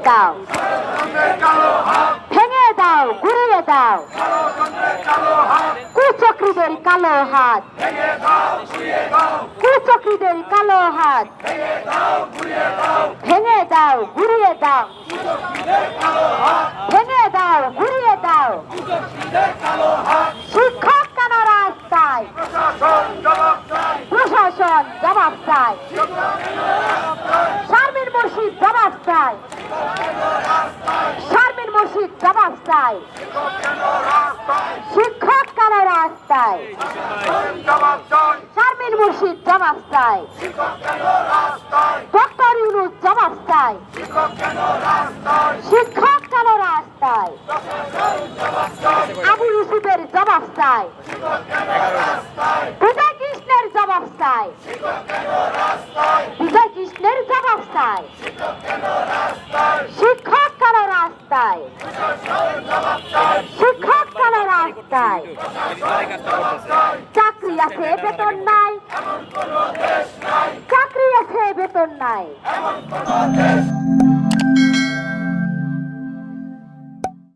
দাও। ভেঙে দাও, ঘুরিয়ে দাও। কুচক্রীদের কালো হাত। কুচক্রীদের কালো হাত। ভেঙে দাও, ঘুরিয়ে দাও। ভেঙে দাও, ঘুরিয়ে দাও। শিক্ষক কেন রাস্তায়? প্রশাসন জবাব চায়। চায় শারমিন মুর্শিদ জবাব চায় শিক্ষক কেন রাস্তায় শারমিন মুর্শিদ জবাব চায় ডক্টর ইউনুস জবাব চায় শিক্ষক কেন রাস্তায় আবু ইউসুফের জবাব চায় বিজয় কৃষ্ণের জবাব চায় বিজয় কৃষ্ণের জবাব চায় শিক্ষক কেন রাস্তায়। শিক্ষক কেন রাস্তায়। চাকরি আছে বেতন নাই। চাকরি আছে বেতন নাই।